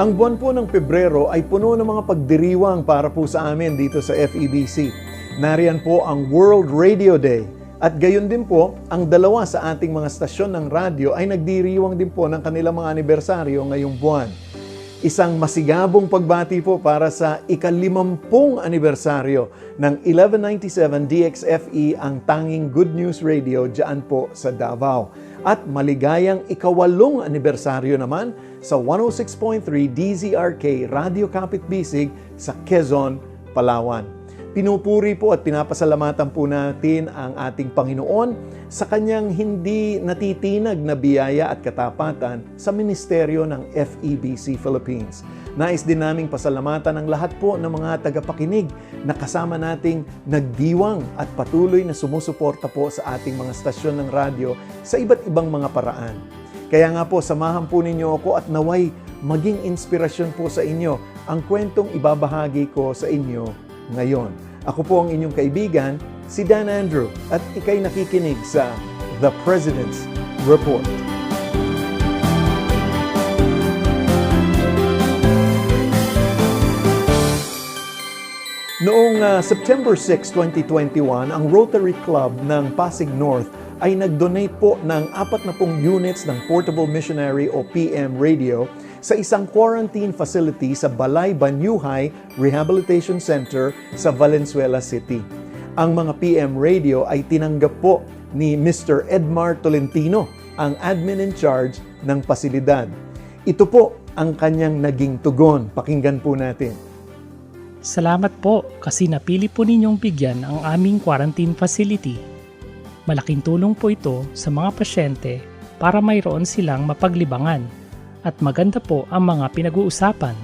Ang buwan po ng Pebrero ay puno ng mga pagdiriwang para po sa amin dito sa FEBC. Nariyan po ang World Radio Day. At gayon din po, ang dalawa sa ating mga stasyon ng radyo ay nagdiriwang din po ng kanilang mga anibersaryo ngayong buwan. Isang masigabong pagbati po para sa ikalimampung anibersaryo ng 1197 DXFE ang tanging Good News Radio dyan po sa Davao. At maligayang ikawalong anibersaryo naman sa 106.3 DZRK Radio Kapit Bisig sa Quezon, Palawan. Pinupuri po at pinapasalamatan po natin ang ating Panginoon sa kanyang hindi natitinag na biyaya at katapatan sa ministeryo ng FEBC Philippines. Nais din naming pasalamatan ang lahat po ng mga tagapakinig na kasama nating nagdiwang at patuloy na sumusuporta po sa ating mga stasyon ng radyo sa iba't ibang mga paraan. Kaya nga po, samahan po ninyo ako at naway maging inspirasyon po sa inyo ang kwentong ibabahagi ko sa inyo ngayon. Ako po ang inyong kaibigan, si Dan Andrew, at ikay nakikinig sa The President's Report. Noong uh, September 6, 2021, ang Rotary Club ng Pasig North ay nag-donate po ng 40 units ng Portable Missionary o PM radio sa isang quarantine facility sa Balay Banyuhay Rehabilitation Center sa Valenzuela City. Ang mga PM radio ay tinanggap po ni Mr. Edmar Tolentino, ang admin in charge ng pasilidad. Ito po ang kanyang naging tugon. Pakinggan po natin. Salamat po kasi napili po ninyong bigyan ang aming quarantine facility. Malaking tulong po ito sa mga pasyente para mayroon silang mapaglibangan at maganda po ang mga pinag-uusapan.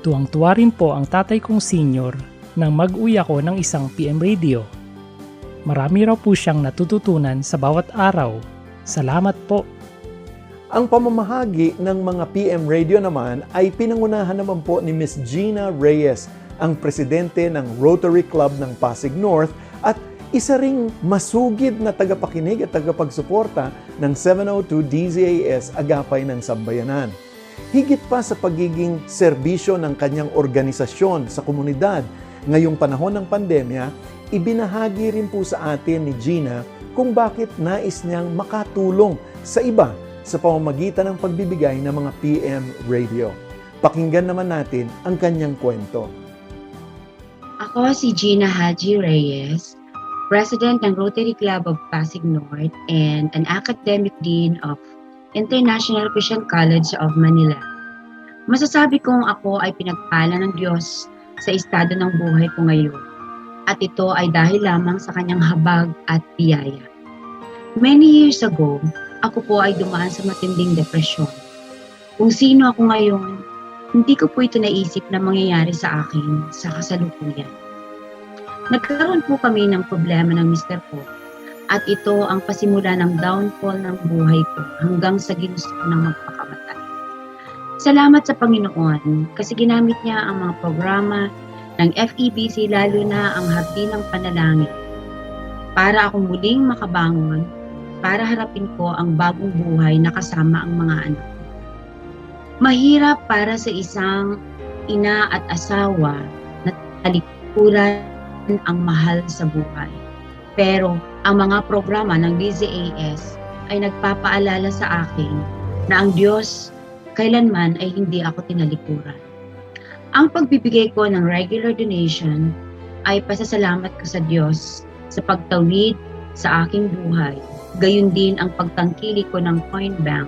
Tuwang-tuwa rin po ang tatay kong senior nang mag-uwi ako ng isang PM radio. Marami raw po siyang natututunan sa bawat araw. Salamat po. Ang pamamahagi ng mga PM radio naman ay pinangunahan naman po ni Miss Gina Reyes, ang presidente ng Rotary Club ng Pasig North at isa ring masugid na tagapakinig at tagapagsuporta ng 702 DZAS Agapay ng Sambayanan. Higit pa sa pagiging serbisyo ng kanyang organisasyon sa komunidad ngayong panahon ng pandemya, ibinahagi rin po sa atin ni Gina kung bakit nais niyang makatulong sa iba sa pamamagitan ng pagbibigay ng mga PM radio. Pakinggan naman natin ang kanyang kwento. Ako si Gina Haji Reyes, President ng Rotary Club of Pasig North and an Academic Dean of International Christian College of Manila. Masasabi kong ako ay pinagpala ng Diyos sa estado ng buhay ko ngayon at ito ay dahil lamang sa kanyang habag at biyaya. Many years ago, ako po ay dumaan sa matinding depresyon. Kung sino ako ngayon, hindi ko po ito naisip na mangyayari sa akin sa kasalukuyan. Nagkaroon po kami ng problema ng mister ko at ito ang pasimula ng downfall ng buhay ko hanggang sa ginusto ng magpakamatay. Salamat sa Panginoon kasi ginamit niya ang mga programa ng FEBC lalo na ang hapdi ng panalangin para ako muling makabangon para harapin ko ang bagong buhay na kasama ang mga anak. Mahirap para sa isang ina at asawa na talikuran ang mahal sa buhay. Pero ang mga programa ng DZAS ay nagpapaalala sa akin na ang Diyos kailanman ay hindi ako tinalikuran. Ang pagbibigay ko ng regular donation ay pasasalamat ko sa Diyos sa pagtawid sa aking buhay gayon din ang pagtangkili ko ng coin bank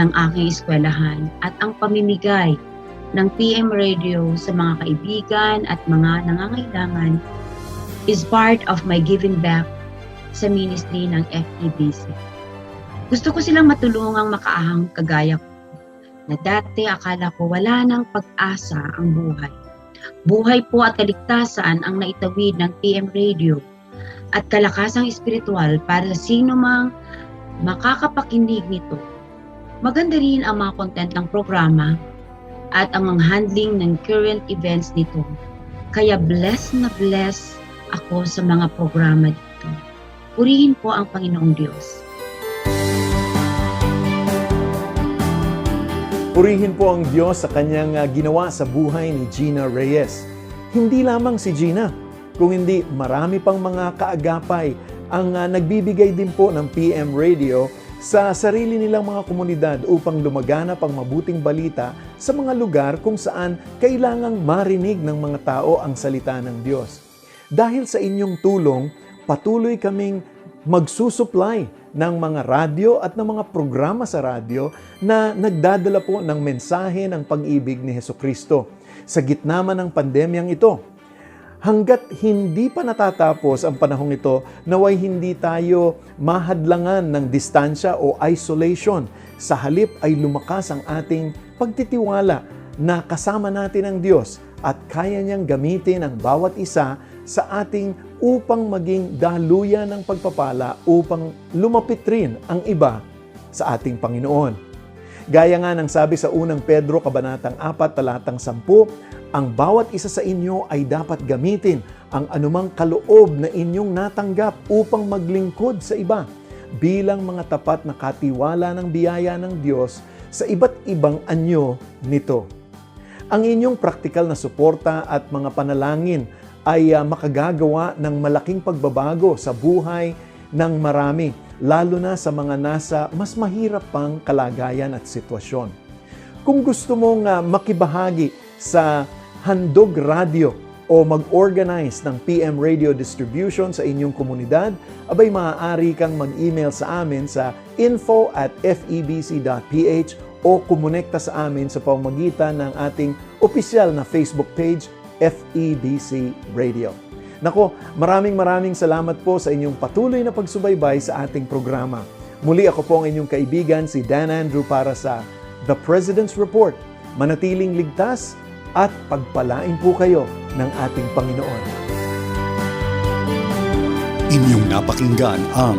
ng aking eskwelahan at ang pamimigay ng PM radio sa mga kaibigan at mga nangangailangan is part of my giving back sa ministry ng FEBC. Gusto ko silang matulungang makaahang kagaya ko na dati akala ko wala nang pag-asa ang buhay. Buhay po at kaligtasan ang naitawid ng PM Radio at kalakasang espiritual para sa sino mang makakapakinig nito. Maganda rin ang mga content ng programa at ang handling ng current events nito. Kaya bless na bless ako sa mga programa dito. Purihin po ang Panginoong Diyos. Purihin po ang Diyos sa kanyang ah, ginawa sa buhay ni Gina Reyes. Hindi lamang si Gina, kung hindi marami pang mga kaagapay ang ah, nagbibigay din po ng PM Radio sa sarili nilang mga komunidad upang lumaganap ang mabuting balita sa mga lugar kung saan kailangang marinig ng mga tao ang salita ng Diyos. Dahil sa inyong tulong, patuloy kaming magsusupply ng mga radyo at ng mga programa sa radyo na nagdadala po ng mensahe ng pag-ibig ni Heso Kristo. Sa gitna man ng pandemyang ito, hanggat hindi pa natatapos ang panahong ito, naway hindi tayo mahadlangan ng distansya o isolation. Sa halip ay lumakas ang ating pagtitiwala na kasama natin ang Diyos at kaya niyang gamitin ang bawat isa sa ating upang maging daluyan ng pagpapala upang lumapit rin ang iba sa ating Panginoon. Gaya nga ng sabi sa unang Pedro Kabanatang 4 talatang 10, ang bawat isa sa inyo ay dapat gamitin ang anumang kaloob na inyong natanggap upang maglingkod sa iba bilang mga tapat na katiwala ng biyaya ng Diyos sa iba't ibang anyo nito. Ang inyong praktikal na suporta at mga panalangin ay uh, makagagawa ng malaking pagbabago sa buhay ng marami, lalo na sa mga nasa mas mahirap pang kalagayan at sitwasyon. Kung gusto mong uh, makibahagi sa Handog Radio o mag-organize ng PM Radio Distribution sa inyong komunidad, abay maaari kang mag-email sa amin sa info at febc.ph o kumonekta sa amin sa pamagitan ng ating opisyal na Facebook page FEBC Radio. Nako, maraming maraming salamat po sa inyong patuloy na pagsubaybay sa ating programa. Muli ako po ang inyong kaibigan si Dan Andrew para sa The President's Report. Manatiling ligtas at pagpalain po kayo ng ating Panginoon. Inyong napakinggan ang